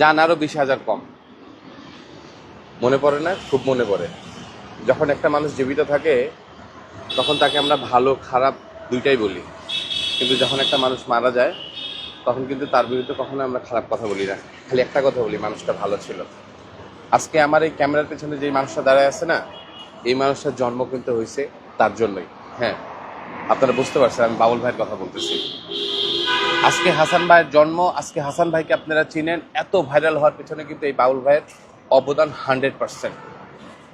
যান আরও বিশ হাজার কম। মনে পড়ে না? খুব মনে পড়ে। যখন একটা মানুষ জীবিত থাকে, তখন তাকে আমরা ভালো, খারাপ দুইটাই বলি। কিন্তু যখন একটা মানুষ মারা যায়, তখন কিন্তু তার বিরুদ্ধে কখনো আমরা খারাপ কথা বলি না। খালি একটা কথা বলি, মানুষটা ভালো ছিল। আজকে আমার এই ক্যামেরার পেছনে যে মানুষটা দাঁড়ায় আছে না, এই মানুষটার জন্ম কিন্তু হয়েছে তার জন্যই। হ্যাঁ আপনারা বুঝতে পারছেন, আমি বাবুল ভাইয়ের কথা বলতেছি। আজকে হাসান ভাইয়ের জন্ম, আজকে হাসান ভাইকে আপনারা চিনেন, এত ভাইরাল হওয়ার পেছনে কিন্তু এই বাবুল ভাইয়ের অবদান হান্ড্রেড পার্সেন্ট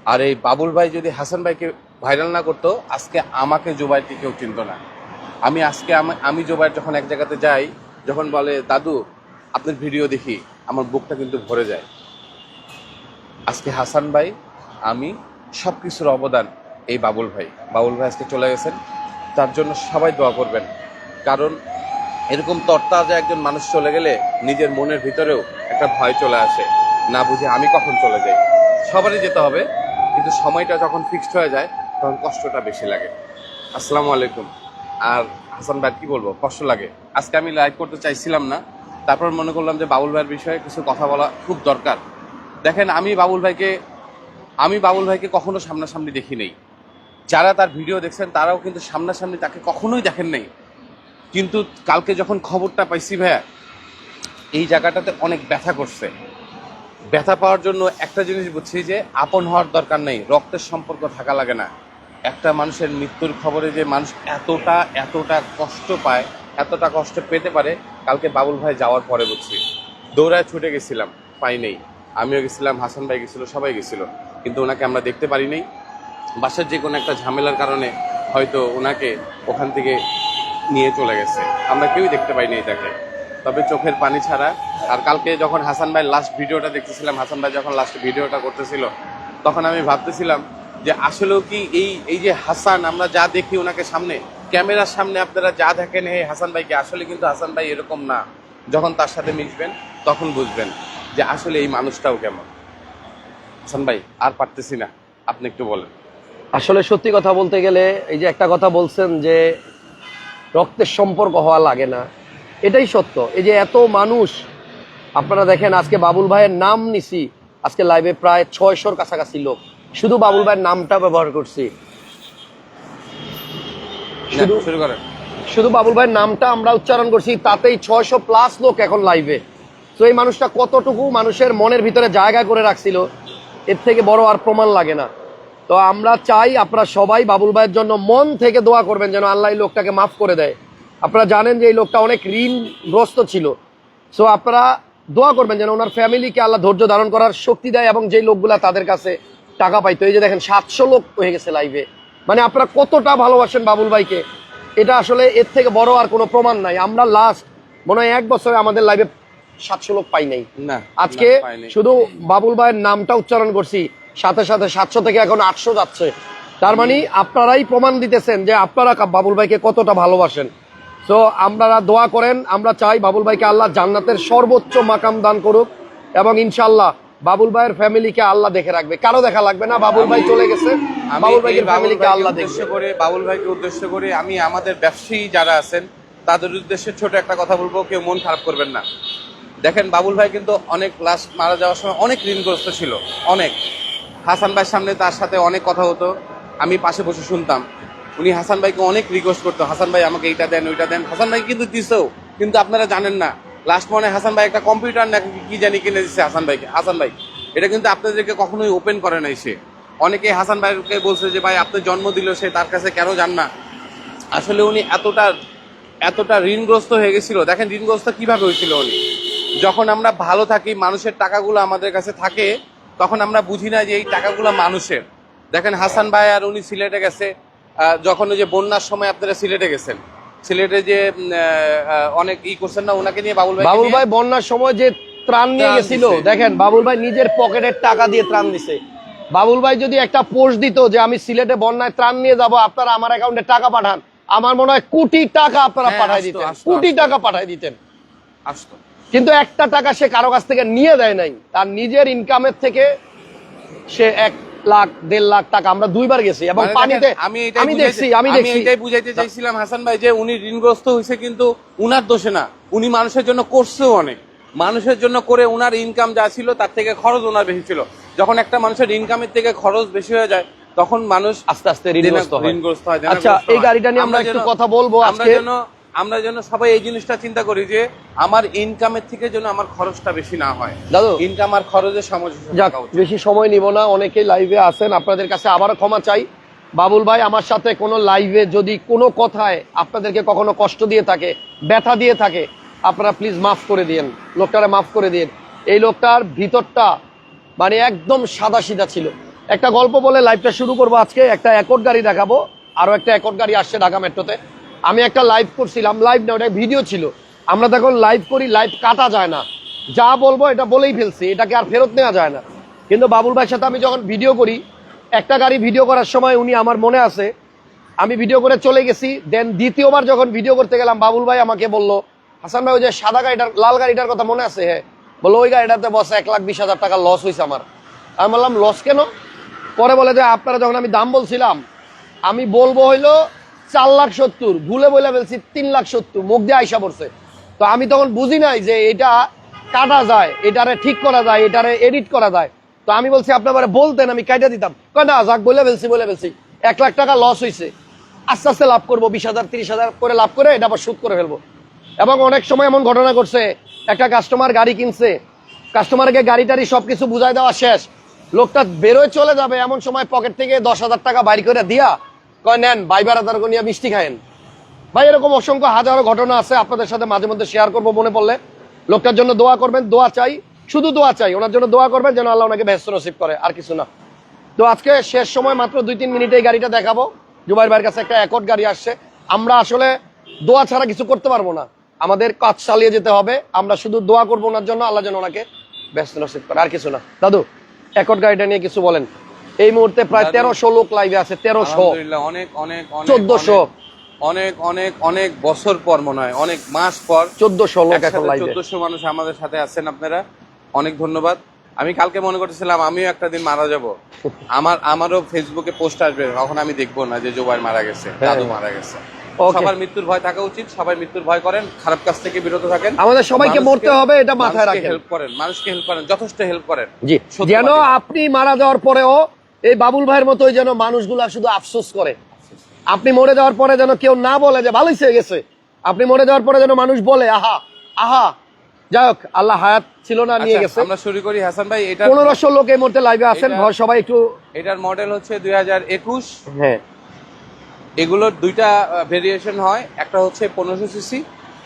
আর এই বাবুল ভাই যদি হাসান ভাইকে ভাইরাল না করতো, আজকে আমাকে জোবাইরকে কেউ চিনত না। আমি আজকে আমি- জোবাইর যখন এক জায়গাতে যাই, যখন বলে, দাদু, আপনার ভিডিও দেখি, আমার বুকটা কিন্তু ভরে যায়। আজকে হাসান ভাই, আমি সব কিছুর অবদান এই বাবুল ভাই। বাবুল ভাই আজকে চলে গেছেন। তার জন্য সবাই দোয়া করবেন। কারণ এরকম তরতাজা একজন মানুষ চলে গেলে নিজের মনের ভিতরেও একটা ভয় চলে আসে, না বুঝে আমি কখন চলে যাই। সবারই যেতে হবে, কিন্তু সময়টা যখন ফিক্সড হয়ে যায়, তখন কষ্টটা বেশি লাগে। আসসালামু আলাইকুম। আর হাসান ভাই, কি বলব? কষ্ট লাগে। আজকে আমি লাইভ করতে চাইছিলাম না। তারপর মনে করলাম যে বাবুল ভাইয়ের বিষয়ে কিছু কথা বলা খুব দরকার। দেখেন, আমি বাবুল ভাইকে, আমি বাবুল ভাইকে কখনো সামনাসামনি দেখি নেই যারা তার ভিডিও দেখছেন, তারাও কিন্তু সামনাসামনি তাকে কখনোই দেখেন নাই। কিন্তু কালকে যখন খবরটা পাইছি ভাইয়া, এই জায়গাটাতে অনেক ব্যথা করছে। ব্যথা পাওয়ার জন্য একটা জিনিস বুঝছি যে, আপন হওয়ার দরকার নেই, রক্তের সম্পর্ক থাকা লাগে না। একটা মানুষের মৃত্যুর খবরে যে মানুষ এতটা এতটা কষ্ট পায়, এতটা কষ্ট পেতে পারে, কালকে বাবুল ভাই যাওয়ার পরে বুঝছি। দৌড়ায় ছুটে গেছিলাম, পাই নেই। আমিও গেছিলাম, হাসান ভাই গেছিল, সবাই গেছিল। কিন্তু ওনাকে আমরা দেখতে পারি নাই। বাসার যে কোনো একটা ঝামেলার কারণে হয়তো ওনাকে ওখান থেকে নিয়ে চলে গেছে। আমরা কেউই দেখতে পাইনি এটাকে তবে চোখের পানি ছাড়া। আর কালকে যখন হাসান ভাই লাস্ট ভিডিওটা দেখতেছিলাম, হাসান ভাই যখন লাস্ট ভিডিওটা করতেছিল, তখন আমি ভাবতেছিলাম যে আসলেও কি এই এই যে হাসান, আমরা যা দেখি ওনাকে সামনে, ক্যামেরার সামনে আপনারা যা দেখেন এই হাসান ভাইকে, আসলে কিন্তু হাসান ভাই এরকম না। যখন তার সাথে মিশবেন, তখন বুঝবেন যে আসলে এই মানুষটাও কেমন। হাসান ভাই, আর পারতেছি না। আপনি একটু বলেন। আসলে সত্যি কথা বলতে গেলে, এই যে একটা কথা বলছেন যে রক্তের সম্পর্ক হওয়া লাগে না। এটাই সত্য। এই যে এত মানুষ আপনারা দেখেন আজকে বাবুল ভাইয়ের নাম নিছি। আজকে লাইভে প্রায় ছয়শোর কাছাকাছি লোক। শুধু বাবুল ভাইয়ের নামটা ব্যবহার করছি। শুধু শুরু করেন। শুধু বাবুল ভাইয়ের নামটা আমরা উচ্চারণ করছি তাতেই ছয়শো প্লাস লোক এখন লাইভে তো এই মানুষটা কতটুকু মানুষের মনের ভিতরে জায়গা করে রাখছিল এর থেকে বড় আর প্রমাণ লাগে না। তো আমরা চাই আপনারা সবাই বাবুল ভাইয়ের জন্য মন থেকে দোয়া করবেন যেন আল্লাহ এই লোকটাকে মাফ করে দেয়। আপনারা জানেন যে এই লোকটা অনেক ঋণগ্রস্ত ছিল। সো আপনারা দোয়া করবেন যেন ওনার ফ্যামিলিকে আল্লাহ ধৈর্য ধারণ করার শক্তি দেয় এবং যেই লোকগুলা তাদের কাছে টাকা পাইতো এই যে দেখেন সাতশো লোক হয়ে গেছে লাইভে মানে আপনারা কতটা ভালোবাসেন বাবুল ভাইকে। এটা আসলে এর থেকে বড় আর কোনো প্রমাণ নাই। আমরা লাস্ট মনে হয় এক বছরে আমাদের লাইভে সাতশো লোক পাই নাই। না আজকে শুধু বাবুল ভাইয়ের নামটা উচ্চারণ করছি। সাথে সাথে সাতশো থেকে এখন আটশো যাচ্ছে। তার মানে আপনারাই প্রমাণ দিতেছেন যে আপনারা বাবুল ভাইকে কতটা ভালোবাসেন। তো আপনারা দোয়া করেন আমরা চাই বাবুল ভাইকে আল্লাহ জান্নাতের সর্বোচ্চ মাকাম দান করুক এবং ইনশাল্লাহ বাবুল ভাইয়ের ফ্যামিলিকে আল্লাহ দেখে রাখবে। কারও দেখা লাগবে না বাবুল ভাই চলে গেছে বাবুল ভাইয়ের ফ্যামিলিকে আল্লাহ উদ্দেশ্য করে বাবুল ভাইকে উদ্দেশ্য করে আমি আমাদের ব্যবসায়ী যারা আছেন তাদের উদ্দেশ্যে ছোট একটা কথা বলব কেউ মন খারাপ করবেন না। দেখেন বাবুল ভাই কিন্তু অনেক লাস্ট মারা যাওয়ার সময় অনেক ঋণগ্রস্ত ছিল অনেক। হাসান ভাইয়ের সামনে তার সাথে অনেক কথা হতো। আমি পাশে বসে শুনতাম। উনি হাসান ভাইকে অনেক রিকোয়েস্ট করতো। হাসান ভাই আমাকে এইটা দেন, ওইটা দেন। হাসান ভাই কিন্তু দিছেও, কিন্তু আপনারা জানেন না। লাস্ট মনে হাসান ভাই একটা কম্পিউটার না, কি জানি কিনে দিচ্ছে হাসান ভাইকে। হাসান ভাই, এটা কিন্তু আপনাদেরকে কখনোই ওপেন করে নাই সে। অনেকে হাসান ভাইকে বলছে যে, ভাই, আপনি জন্ম দিল, সে তার কাছে কেন যান না? আসলে উনি এতটা এতটা ঋণগ্রস্ত হয়ে গেছিল। দেখেন, ঋণগ্রস্ত কীভাবে হয়েছিল উনি? যখন আমরা ভালো থাকি, মানুষের টাকাগুলো আমাদের কাছে থাকে তখন আমরা বুঝি না যে এই টাকাগুলো মানুষের। দেখেন হাসান ভাই আর উনি সিলেটে গেছে যখন ওই যে বন্যার সময় আপনারা সিলেটে গেছেন। সিলেটে যে অনেক ই করছেন না ওনাকে নিয়ে বাবুল ভাই বাবুল ভাই বন্যার সময় যে ত্রাণ নিয়ে গেছিল দেখেন বাবুল ভাই নিজের পকেটের টাকা দিয়ে ত্রাণ দিছে। বাবুল ভাই যদি একটা পোস্ট দিত যে আমি সিলেটে বন্যায় ত্রাণ নিয়ে যাব আপনারা আমার অ্যাকাউন্টে টাকা পাঠান। আমার মনে হয় কোটি টাকা আপনারা হ্যাঁ, পাঠাই দিতেন কোটি টাকা পাঠাই দিতেন। আসতো। কিন্তু একটা টাকা সে কারও কাছ থেকে নিয়ে দেয় নাই। তার নিজের ইনকামের থেকে সে এক লাখ দেড় লাখ টাকা আমরা দুইবার গেছি এবং মানে পানিতে আমি আমি দেখছি আমি দেখছি। এটাই বুঝাইতে চাইছিলাম হাসান ভাই যে উনি ঋণগ্রস্ত হয়েছে কিন্তু উনার দোষে না। উনি মানুষের জন্য করছেও অনেক। মানুষের জন্য করে ওনার ইনকাম যা ছিল তার থেকে খরচ ওনার বেশি ছিল। যখন একটা মানুষের ইনকামের থেকে খরচ বেশি হয়ে যায় তখন মানুষ আস্তে আস্তে ঋণগ্রস্ত হয়। হয় আচ্ছা এই গাড়িটা নিয়ে আমরা একটু কথা বলব আমরা আজকে। যেন আমরা যেন সবাই এই জিনিসটা চিন্তা করি যে আমার ইনকামের থেকে যেন আমার খরচটা বেশি না হয়। দাদু। ইনকাম আর খরচের সামঞ্জস্য। বেশি সময় নিব না অনেকেই লাইভে আছেন আপনাদের কাছে আবারও ক্ষমা চাই। বাবুল ভাই আমার সাথে কোনো লাইভে যদি কোনো কথায় আপনাদেরকে কখনো কষ্ট দিয়ে থাকে ব্যথা দিয়ে থাকে আপনারা প্লিজ মাফ করে দিয়েন। লোকটারে মাফ করে দিন এই লোকটার ভিতরটা মানে একদম সাদা সিধা ছিল। একটা গল্প বলে লাইভটা শুরু করব আজকে একটা একট গাড়ি দেখাবো আরও একটা একট গাড়ি আসছে ঢাকা মেট্রোতে। আমি একটা লাইভ করছিলাম লাইভ না, ওটা ভিডিও ছিল। আমরা তখন লাইভ করি লাইভ কাটা যায় না। যা বলব এটা বলেই ফেলছি, এটাকে আর ফেরত নেওয়া যায় না। কিন্তু বাবুল ভাইয়ের সাথে আমি যখন ভিডিও করি, একটা গাড়ি ভিডিও করার সময় উনি আমার মনে আছে, আমি ভিডিও করে চলে গেছি দেন দ্বিতীয়বার যখন ভিডিও করতে গেলাম, বাবুল ভাই আমাকে বলল, হাসান ভাই, ওই যে সাদা গাড়িটার, লাল গাড়িটার কথা মনে আছে? হ্যাঁ। বলল, ওই গাড়িটাতে বসে, এক লাখ বিশ হাজার টাকা লস হয়েছে আমার। আমি বললাম লস কেন? পরে বলে যে, আপনারা যখন আমি দাম বলছিলাম, আমি বলব হইল চার লাখ সত্তর, ভুলে বলে ফেলছি, তিন লাখ সত্তর, মুখ দিয়ে আইসা পড়ছে। তো আমি তখন বুঝি নাই যে এটা কাটা যায়, এটারে ঠিক করা যায়, এটারে এডিট করা যায়। তো আমি বলছি, আপনার বলতেন, আমি কাইটা দিতাম। কয় যাক বলে ফেলছি বলে ফেলছি। এক লাখ টাকা লস হয়েছে আস্তে আস্তে লাভ করব, বিশ হাজার, তিরিশ হাজার করে লাভ করে এটা আবার সুদ করে ফেলব। এবং অনেক সময় এমন ঘটনা ঘটছে, একটা কাস্টমার গাড়ি কিনছে কাস্টমারকে গাড়ি টাড়ি সবকিছু বুঝাই দেওয়া শেষ। লোকটা বেরোয় চলে যাবে, এমন সময় পকেট থেকে দশ হাজার টাকা বাইর করে দিয়া কয়, নেন বাইবার হাজার নিয়ে মিষ্টি খায়েন। ভাই, এরকম অসংখ্য হাজারো ঘটনা আছে, আপনাদের সাথে মাঝে মধ্যে শেয়ার করব মনে পড়লে। লোকটার জন্য দোয়া করবেন, দোয়া চাই, শুধু দোয়া চাই, ওনার জন্য দোয়া করবেন যেন আল্লাহ ওনাকে ব্যস্ত নসিব করে, আর কিছু না। তো আজকে শেষ সময় মাত্র দুই তিন মিনিটে এই গাড়িটা দেখাবো। জুবাইর ভাইয়ের কাছে একটা একট গাড়ি আসছে। আমরা আসলে দোয়া ছাড়া কিছু করতে পারব না। আমাদের কাজ চালিয়ে যেতে হবে, আমরা শুধু দোয়া করব ওনার জন্য, আল্লাহ যেন ওনাকে ব্যস্ত নসিব করে, আর কিছু না। দাদু একট গাড়িটা নিয়ে কিছু বলেন। এই মুহূর্তে প্রায় তেরোশো লোক লাইভে আছে তেরোশো। অনেক অনেক 1400 অনেক অনেক অনেক বছর পর মনে হয় অনেক মাস পর। চোদ্দশো লোক এখন লাইভে চোদ্দশো মানুষ আমাদের সাথে আছেন আপনারা। অনেক ধন্যবাদ। আমি কালকে মনে করতেছিলাম আমিও একটা দিন মারা যাব। আমার আমারও ফেসবুকে পোস্ট আসবে তখন আমি দেখব না যে জোবাইর মারা গেছে হ্যাঁ। দাদু মারা গেছে. সবার মৃত্যুর ভয় থাকা উচিত সবাই মৃত্যুর ভয় করেন খারাপ কাজ থেকে বিরত থাকেন। আমাদের সবাইকে মরতে হবে এটা মাথায় রাখেন। হেল্প করেন মানুষকে হেল্প করেন যথেষ্ট হেল্প করেন। জি যেন আপনি মারা যাওয়ার পরেও এই বাবুল ভাইয়ের মতোই যেন মানুষগুলা শুধু আফসোস করে। আপনি মরে যাওয়ার পরে যেন কেউ না বলে যে ভালোই হয়ে গেছে। আপনি মরে যাওয়ার পরে যেন মানুষ বলে আহা আহা। যাই হোক আল্লাহ হায়াত ছিল না নিয়ে আচ্ছা, গেছে। আমরা শুরু করি। হাসান ভাই এটা পনেরোশো লোক এই মুহূর্তে লাইভে আছেন ভয় সবাই একটু এটার মডেল হচ্ছে দুই হাজার একুশ। হ্যাঁ। এগুলোর দুইটা ভেরিয়েশন হয়। একটা হচ্ছে পনেরোশো সিসি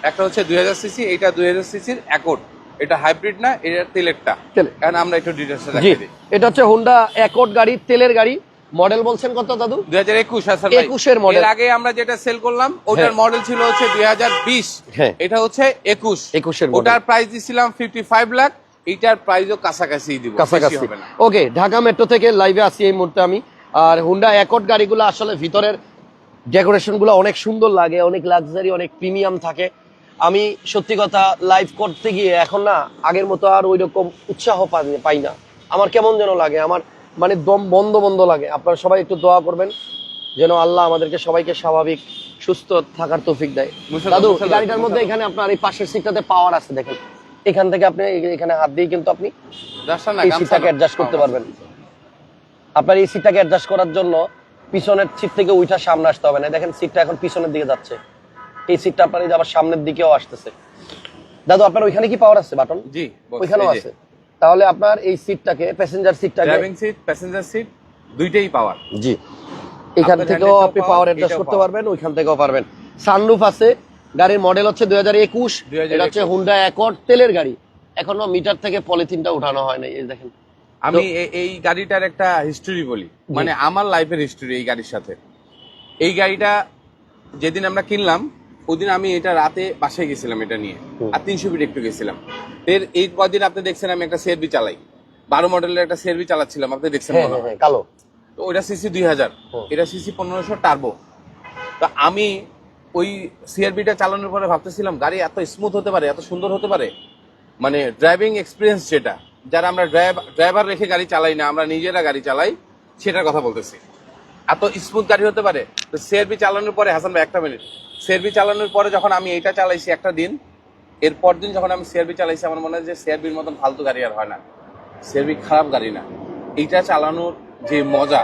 একটা হচ্ছে দুই হাজার সিসি এটা দুই হাজার সিসির অ্যাকোড এটা হাইব্রিড না এটা তেলেরটা। তেলের। কারণ আমরা একটু ডিটেলসে দিই। এটা হচ্ছে হোন্ডা অ্যাকর্ড গাড়ি তেলের গাড়ি। মডেল বলছেন কত দাদু? দুই হাজার একুশ আসলে 21 এর model। আগে আমরা যেটা সেল করলাম ওটার হ্যাঁ। মডেল ছিল হচ্ছে দুই হাজার বিশ। হ্যাঁ। এটা হচ্ছে একুশ। 21 এর model। ওটার প্রাইস দিছিলাম ফিফটি ফাইভ লাখ এইটার প্রাইসও কাছাকাছি দিব কাছাকাছি। ওকে ঢাকা মেট্রো থেকে লাইভে আছি এই মুহূর্তে আমি। আর হুন্ডা অ্যাকর্ড গাড়িগুলো আসলে ভিতরের ডেকোরেশনগুলো অনেক সুন্দর লাগে অনেক লাক্সারি অনেক প্রিমিয়াম থাকে। আমি সত্যি কথা লাইভ করতে গিয়ে এখন না আগের মতো আর ওই রকম উৎসাহ পাই- না আমার কেমন যেন লাগে আমার মানে দম বন্ধ বন্ধ লাগে। আপনারা সবাই একটু দোয়া করবেন যেন আল্লাহ আমাদেরকে সবাইকে স্বাভাবিক সুস্থ থাকার তৌফিক দেয়। দাদু গাড়িটার মধ্যে এখানে আপনার এই পাশের সিটটাতে পাওয়ার আছে দেখেন। এখান থেকে আপনি এখানে হাত দিয়ে কিন্তু আপনি এই সিটটাকে। অ্যাডজাস্ট করতে পারবেন। আপনার এই সিটটাকে অ্যাডজাস্ট করার জন্য পিছনের সিট থেকে উঠা সামনে আসতে হবে না। দেখেন সিটটা এখন পিছনের দিকে যাচ্ছে। এই সিটটা আপনার আবার সামনের দিকেও আসতেছে। দাদু আপনার ওইখানে কি পাওয়ার আছে বাটন? জি ওইখানেও। আছে। তাহলে আপনার এই সিটটাকে প্যাসেঞ্জার সিটটাকে ড্রাইভিং সিট প্যাসেঞ্জার সিট দুইটাই পাওয়ার জি। এখান থেকেও আপনি পাওয়ার অ্যাডজাস্ট করতে পারবেন ওইখান থেকেও পারবেন। সানরুফ আছে গাড়ির মডেল হচ্ছে দুই হাজার একুশ 2021 এটা হচ্ছে হুন্ডা অ্যাকর্ড তেলের গাড়ি। এখনও মিটার থেকে পলিথিনটা উঠানো হয় নাই এই দেখেন। আমি এই গাড়িটার একটা হিস্টোরি বলি। মানে আমার লাইফের হিস্টোরি এই গাড়ির সাথে। এই গাড়িটা যেদিন আমরা কিনলাম ওদিন আমি এটা রাতে বাসায় গেছিলাম এটা নিয়ে। আর তিনশো ফিট একটু গেছিলাম। এর এই কদিন আপনি দেখছেন আমি একটা সেরবি চালাই। বারো মডেলের একটা সেরবি চালাচ্ছিলাম আপনি দেখছেন হ্যাঁ হয়। হ্যাঁ কালো। তো ওইটা সিসি দুই হাজার। এটা সিসি পনেরোশো টার্বো তা আমি ওই সিআরবিটা চালানোর পরে ভাবতেছিলাম গাড়ি এত স্মুথ হতে পারে এত সুন্দর হতে পারে? মানে ড্রাইভিং এক্সপিরিয়েন্স যেটা যারা আমরা ড্রাইভার রেখে গাড়ি চালাই না আমরা নিজেরা গাড়ি চালাই সেটার কথা বলতেছি। এত স্মুথ গাড়ি হতে পারে? তো সিআরবি চালানোর পরে হাসান ভাই একটা মিনিট সিআরবি চালানোর পরে যখন আমি এটা চালাইছি একটা দিন এরপর দিন যখন আমি সিআরবি চালাইছি আমার মনে হয় যে সিআরবির মতন ফালতু গাড়ি আর হয় না। সিআরবি খারাপ গাড়ি না। এইটা চালানোর যে মজা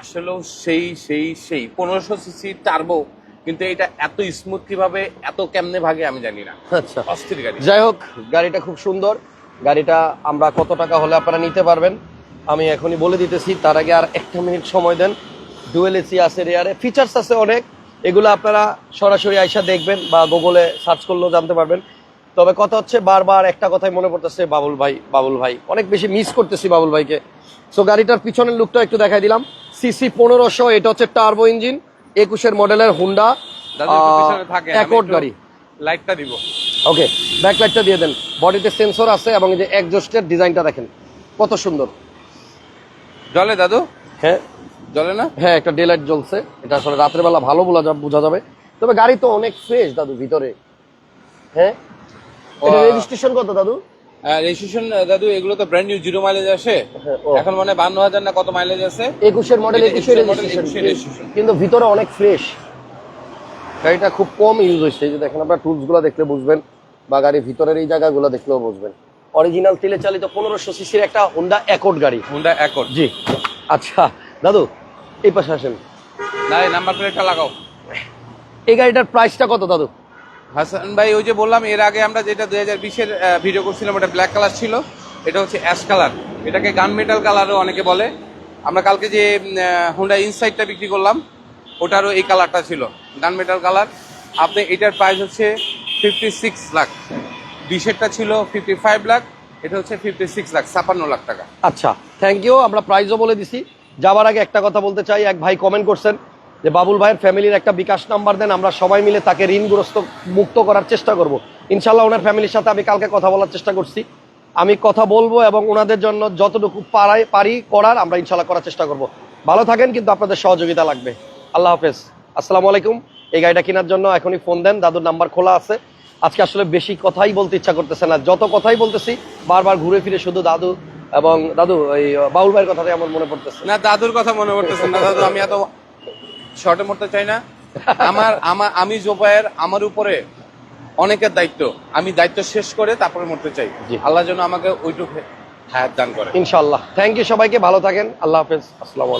আসলেও সেই সেই সেই। পনেরোশো সিসি টার্বো কিন্তু এটা এত স্মুথ কীভাবে এত কেমনে ভাগে আমি জানি না। আচ্ছা। অস্থির গাড়ি। যাই হোক গাড়িটা খুব সুন্দর। গাড়িটা আমরা কত টাকা হলে আপনারা নিতে পারবেন আমি এখনই বলে দিতেছি তার আগে আর একটা মিনিট সময় দেন। ডুয়েল এসি আছে রেয়ারে। ফিচার্স আছে অনেক। এগুলো আপনারা সরাসরি আইসা দেখবেন বা গুগলে সার্চ করলেও জানতে পারবেন। তবে কথা হচ্ছে বারবার একটা কথাই মনে পড়তেছে বাবুল ভাই বাবুল ভাই। অনেক বেশি মিস করতেছি বাবুল ভাইকে। সো গাড়িটার পিছনের লুকটা একটু দেখাই দিলাম। সিসি পনেরোশো এটা হচ্ছে টার্বো ইঞ্জিন একুশের মডেলের হুন্ডা অ্যাকর্ড গাড়ি। লাইটটা দিব। ওকে ব্যাকলাইটটা দিয়ে দেন। বডিতে সেন্সর আছে এবং যে একজস্টের ডিজাইনটা দেখেন। কত সুন্দর। জলে দাদু? হ্যাঁ। জলে না? হ্যাঁ একটা ডে লাইট জ্বলছে। এটা আসলে রাতের বেলা ভালো বোঝা যাবে বোঝা যাবে। তবে গাড়ি তো অনেক ফ্রেশ দাদু ভিতরে। হ্যাঁ? এটা। রেজিস্ট্রেশন কত দাদু? রেজিস্ট্রেশন দাদু এগুলো তো ব্র্যান্ড নিউ জিরো মাইলেজ আসে। হ্যাঁ, এখন মানে বান্ন হাজার না কত মাইলেজ আছে? একুশের মডেল এটা একুশের রেজিস্ট্রেশন কিন্তু ভিতরে অনেক ফ্রেশ গাড়িটা খুব কম ইউজ হয়েছে। যে দেখেন আপনার দেখলে বুঝবেন বা গাড়ির ভিতরের এই জায়গাগুলো দেখলেও বুঝবেন। অরিজিনাল তেলে চালিত পনেরোশো সিসির একটা হোন্ডা অ্যাকর্ড গাড়ি। হুন্ডা অ্যাকর্ড জি। আচ্ছা দাদু এই পাশে আসেন। না নাম্বার প্লেটটা লাগাও। এই গাড়িটার প্রাইসটা কত দাদু? হাসান ভাই ওই যে বললাম এর আগে আমরা যেটা দুই হাজার বিশের ভিডিও করছিলাম ওটা ব্ল্যাক কালার ছিল। এটা হচ্ছে অ্যাশ কালার এটাকে গান মেটাল কালারও অনেকে বলে। আমরা কালকে যে হুন্ডা ইনসাইডটা বিক্রি করলাম ওটারও এই কালারটা ছিল গান মেটাল কালার আপনি এটার প্রাইস হচ্ছে ফিফটি সিক্স লাখ বিশেরটা ছিল ফিফটি ফাইভ লাখ এটা হচ্ছে ফিফটি সিক্স লাখ ছাপান্ন লাখ টাকা। আচ্ছা থ্যাংক ইউ আমরা প্রাইজও বলে দিছি। যাবার আগে একটা কথা বলতে চাই। এক ভাই কমেন্ট করছেন যে, বাবুল ভাইয়ের ফ্যামিলির একটা বিকাশ নাম্বার দেন, আমরা সবাই মিলে তাকে ঋণগ্রস্ত মুক্ত করার চেষ্টা করব। ইনশাল্লাহ ওনার ফ্যামিলির সাথে আমি কালকে কথা বলার চেষ্টা করছি। আমি কথা বলব এবং ওনাদের জন্য যতটুকু পারাই, পারি করার আমরা ইনশাল্লাহ করার চেষ্টা করব। ভালো থাকেন, কিন্তু আপনাদের সহযোগিতা লাগবে। আল্লাহ হাফেজ। আসসালামু আলাইকুম। এই গাড়িটা কেনার জন্য এখনই ফোন দেন, দাদুর নাম্বার খোলা আছে। আজকে আসলে বেশি কথাই বলতে ইচ্ছা করতেছে না। যত কথাই বলতেছি, বারবার ঘুরে ফিরে শুধু দাদু এবং দাদু ওই বাউল ভাইয়ের কথাটাই আমার মনে পড়তেছে। না দাদুর কথা মনে পড়তেছে না। দাদু আমি এত শর্টে মরতে চাই না। আমার আমার আমি জোবায়ের আমার উপরে অনেকের দায়িত্ব। আমি দায়িত্ব শেষ করে তারপরে মরতে চাই। আল্লাহ যেন আমাকে ওইটুকু হায়াত দান করে। ইনশাল্লাহ থ্যাংক ইউ সবাইকে ভালো থাকেন। আল্লাহ হাফেজ। আসসালামু